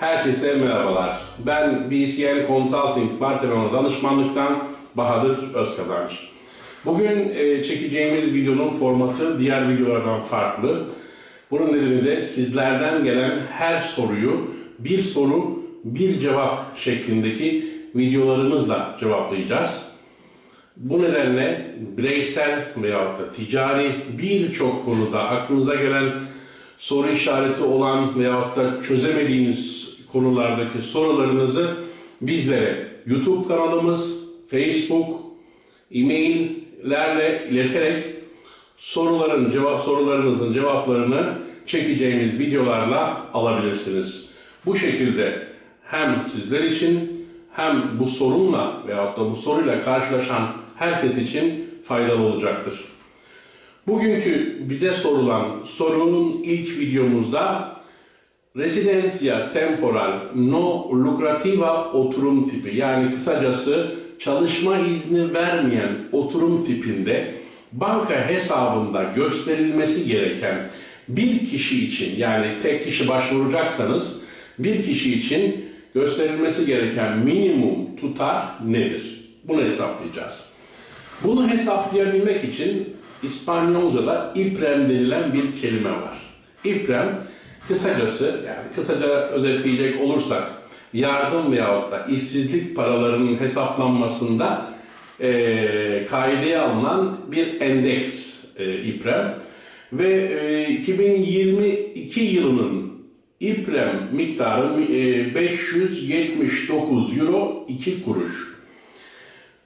Herkese merhabalar. Ben BCN Consulting Barcelona danışmanlıktan Bahadır Özkazanç. Bugün e, çekeceğimiz videonun formatı diğer videolardan farklı. Bunun nedeni de sizlerden gelen her soruyu bir soru bir cevap şeklindeki videolarımızla cevaplayacağız. Bu nedenle bireysel veyahut da ticari birçok konuda aklınıza gelen soru işareti olan veyahut da çözemediğiniz konulardaki sorularınızı bizlere YouTube kanalımız, Facebook, e-maillerle ileterek soruların cevap sorularınızın cevaplarını çekeceğimiz videolarla alabilirsiniz. Bu şekilde hem sizler için hem bu sorunla veyahut da bu soruyla karşılaşan herkes için faydalı olacaktır. Bugünkü bize sorulan sorunun ilk videomuzda Residencia temporal no lucrativa oturum tipi yani kısacası çalışma izni vermeyen oturum tipinde banka hesabında gösterilmesi gereken bir kişi için yani tek kişi başvuracaksanız bir kişi için gösterilmesi gereken minimum tutar nedir? Bunu hesaplayacağız. Bunu hesaplayabilmek için İspanyolca'da iprem denilen bir kelime var. İprem kısacası yani kısaca özetleyecek olursak yardım veyahut da işsizlik paralarının hesaplanmasında eee kaideye alınan bir endeks e, iprem ve e, 2022 yılının iprem miktarı e, 579 euro 2 kuruş.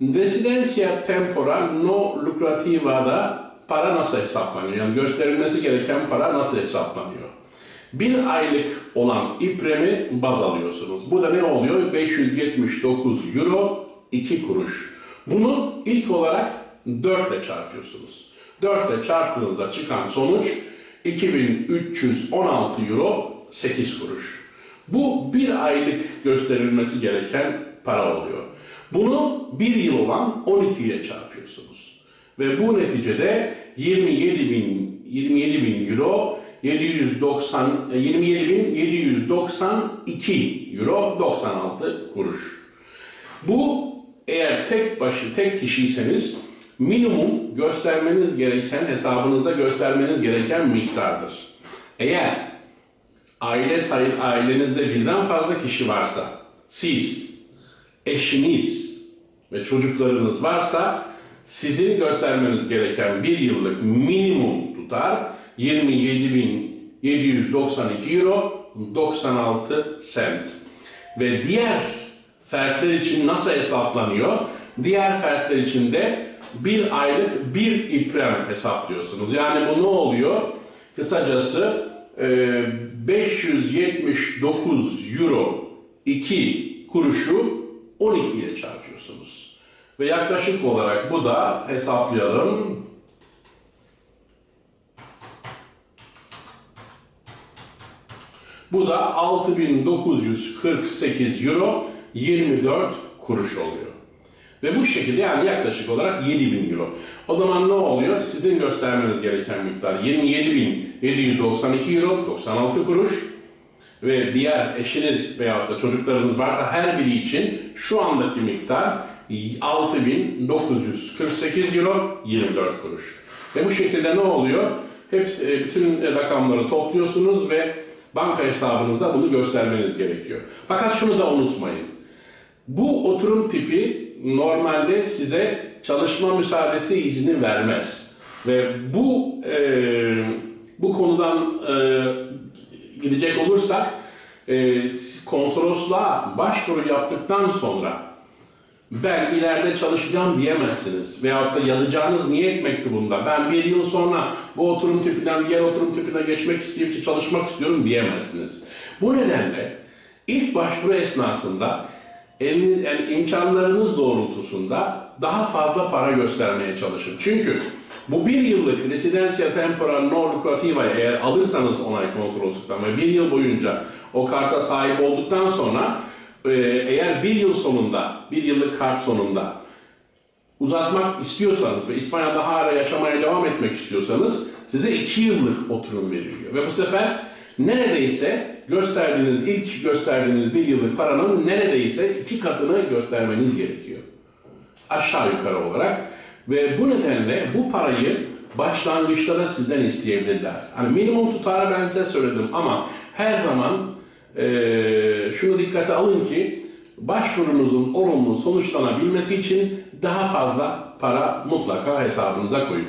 Residencia temporal no lucrativa'da para nasıl hesaplanıyor? Yani gösterilmesi gereken para nasıl hesaplanıyor? Bir aylık olan ipremi baz alıyorsunuz. Bu da ne oluyor? 579 euro 2 kuruş. Bunu ilk olarak 4 ile çarpıyorsunuz. 4 ile çarptığınızda çıkan sonuç 2316 euro 8 kuruş. Bu bir aylık gösterilmesi gereken para oluyor. Bunu bir yıl olan 12 ile çarpıyorsunuz. Ve bu neticede 27 bin, 27 bin euro 790, 27.792 euro 96 kuruş. Bu eğer tek başı, tek kişiyseniz minimum göstermeniz gereken, hesabınızda göstermeniz gereken miktardır. Eğer aile sayı, ailenizde birden fazla kişi varsa, siz, eşiniz ve çocuklarınız varsa sizin göstermeniz gereken bir yıllık minimum tutar 27.792 euro 96 sent. Ve diğer fertler için nasıl hesaplanıyor? Diğer fertler için de bir aylık bir iprem hesaplıyorsunuz. Yani bu ne oluyor? Kısacası e, 579 euro 2 kuruşu 12 ile çarpıyorsunuz. Ve yaklaşık olarak bu da hesaplayalım. Bu da 6948 euro 24 kuruş oluyor. Ve bu şekilde yani yaklaşık olarak 7000 euro. O zaman ne oluyor? Sizin göstermeniz gereken miktar 27.792 euro 96 kuruş. Ve diğer eşiniz veyahut da çocuklarınız varsa her biri için şu andaki miktar 6948 euro 24 kuruş. Ve bu şekilde ne oluyor? Hepsi, e, bütün rakamları topluyorsunuz ve banka hesabınızda bunu göstermeniz gerekiyor. Fakat şunu da unutmayın. Bu oturum tipi normalde size çalışma müsaadesi izni vermez. Ve bu e, bu konudan e, gidecek olursak e, konsolosluğa başvuru yaptıktan sonra ben ileride çalışacağım diyemezsiniz. Veyahut da yazacağınız niyet mektubunda ben bir yıl sonra bu oturum tipinden diğer oturum tipine geçmek isteyip çalışmak istiyorum diyemezsiniz. Bu nedenle ilk başvuru esnasında eliniz, yani imkanlarınız doğrultusunda daha fazla para göstermeye çalışın. Çünkü bu bir yıllık residencia temporal no lucrativa eğer alırsanız onay konsolosluktan ve bir yıl boyunca o karta sahip olduktan sonra eğer bir yıl sonunda, bir yıllık kart sonunda uzatmak istiyorsanız ve İspanya'da hala yaşamaya devam etmek istiyorsanız size iki yıllık oturum veriliyor. Ve bu sefer neredeyse gösterdiğiniz, ilk gösterdiğiniz bir yıllık paranın neredeyse iki katını göstermeniz gerekiyor. Aşağı yukarı olarak. Ve bu nedenle bu parayı başlangıçta da sizden isteyebilirler. Hani minimum tutarı ben size söyledim ama her zaman eee, şunu dikkate alın ki başvurunuzun olumlu sonuçlanabilmesi için daha fazla para mutlaka hesabınıza koyun.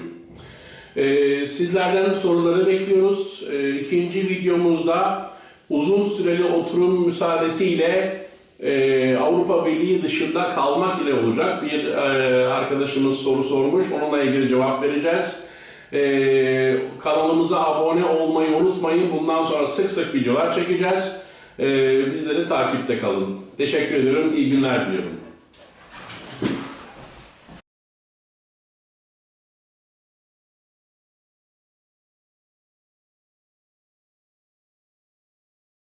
Ee, sizlerden soruları bekliyoruz. Ee, ikinci videomuzda uzun süreli oturum müsaadesiyle e, Avrupa Birliği dışında kalmak ile olacak. Bir e, arkadaşımız soru sormuş. Onunla ilgili cevap vereceğiz. Ee, kanalımıza abone olmayı unutmayın. Bundan sonra sık sık videolar çekeceğiz. Ee, bizleri takipte kalın. Teşekkür ediyorum. İyi günler diliyorum.